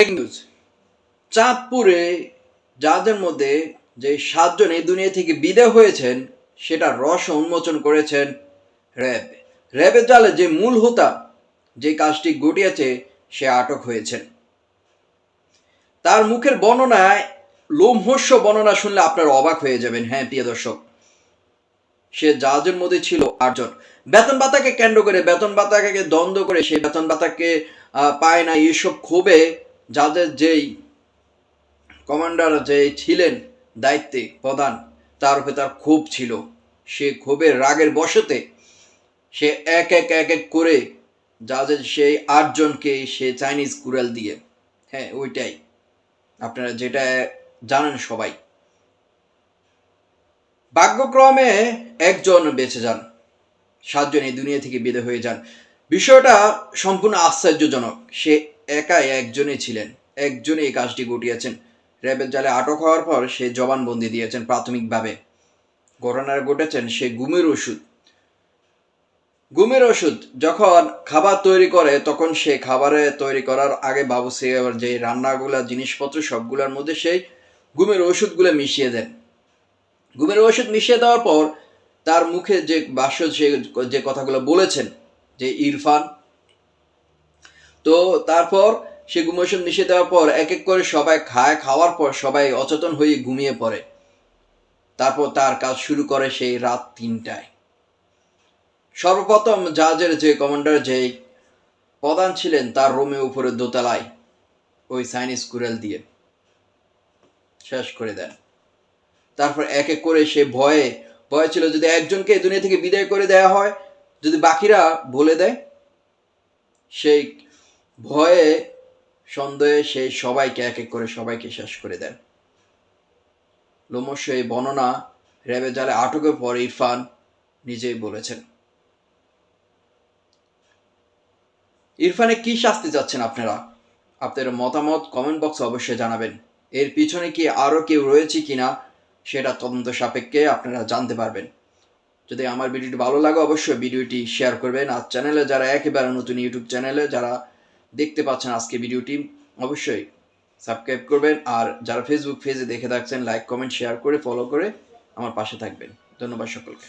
News চাঁদপুরে যাদের মধ্যে যে সাতজন এই দুনিয়া থেকে বিদায় হয়েছেন সেটা রস উন্মোচন করেছেন র্যাব। র্যাবের জালে যে মূল হোতা, যে কাজটি ঘটিয়েছে, সে আটক হয়েছেন। তার মুখের বর্ণনায় লোমহস্য বর্ণনা শুনলে আপনারা অবাক হয়ে যাবেন। হ্যাঁ প্রিয় দর্শক, সে জাহাজের মধ্যে ছিল আটজন। বেতন ভাতাকে কেন্দ্র করে, বেতন ভাতাকে দ্বন্দ্ব করে সেই বেতন ভাতাকে পায় না এইসব ক্ষোভে যাদের যেই কমান্ডার যে ছিলেন দায়িত্বে প্রধান, তার উপরে তার ক্ষোভ ছিল। সে ক্ষোভের রাগের বশতে সে এক এক এক এক করে যাদের সেই আটজনকে সে চাইনিজ কুড়াল দিয়ে। হ্যাঁ ওইটাই। আপনারা যেটা জানেন সবাই। ভাগ্যক্রমে একজন বেঁচে যান। সাতজন এই দুনিয়া থেকে বিদায় হয়ে যান। বিষয়টা সম্পূর্ণ আশ্চর্যজনক। সে একাই একজনই ছিলেন, একজনই এই কাজটি ঘটিয়েছেন র্যাবের জালে আটক হওয়ার পর সে জবানবন্দি দিয়েছেন প্রাথমিকভাবে। ঘটনার ঘটেছেন সে গুমের ওষুধ। গুমের ওষুধ যখন খাবার তৈরি করে, তখন সে খাবারে তৈরি করার আগে বাবু সে যে রান্নাগুলা, জিনিসপত্র সবগুলোর মধ্যে সেই গুমের ওষুধগুলো মিশিয়ে দেন। গুমের ওষুধ মিশিয়ে দেওয়ার পর তার মুখে যে বাস্য সে যে কথাগুলো বলেছেন, যে ইরফান তো তারপর সে ওষুধ মিশিয়ে দেওয়ার পর এক এক করে সবাই খায়, খাওয়ার পর সবাই অচেতন হয়ে ঘুমিয়ে পড়ে। তারপর তার কাজ শুরু করে সেই রাত তিনটায়। সর্বপ্রথম জাহাজের যে কমান্ডার, যে প্রধান ছিলেন, তার রোমে উপরে দোতলায় ওই চাইনিজ কুড়াল দিয়ে শেষ করে দেন। তারপর এক এক করে সে ভয়ে, ভয় ছিল, যদি একজনকে দুনিয়া থেকে বিদায় করে দেওয়া হয়, যদি বাকিরা বলে দেয়, সেই ভয়ে, সন্দেহে সে সবাইকে এক এক করে সবাইকে শেষ করে দেন লোমশ এই বর্ণনা র্যাবে জালে আটকের পর ইরফান নিজেই বলেছেন। ইরফানে কি শাস্তি চাচ্ছেন আপনারা? আপনাদের মতামত কমেন্ট বক্সে অবশ্যই জানাবেন। এর পিছনে কি আরও কেউ রয়েছে কিনা সেটা তদন্ত সাপেক্ষে আপনারা জানতে পারবেন। যদি আমার ভিডিওটি ভালো লাগে, অবশ্যই ভিডিওটি শেয়ার করবেন। আর চ্যানেলে যারা একেবারে নতুন, ইউটিউব চ্যানেলে যারা দেখতে পাচ্ছেন আজকে ভিডিওটি অবশ্যই সাবস্ক্রাইব করবেন আর যারা ফেসবুক পেজে দেখে থাকছেন লাইক কমেন্ট শেয়ার করে ফলো করে আমার পাশে থাকবেন। ধন্যবাদ সকলকে।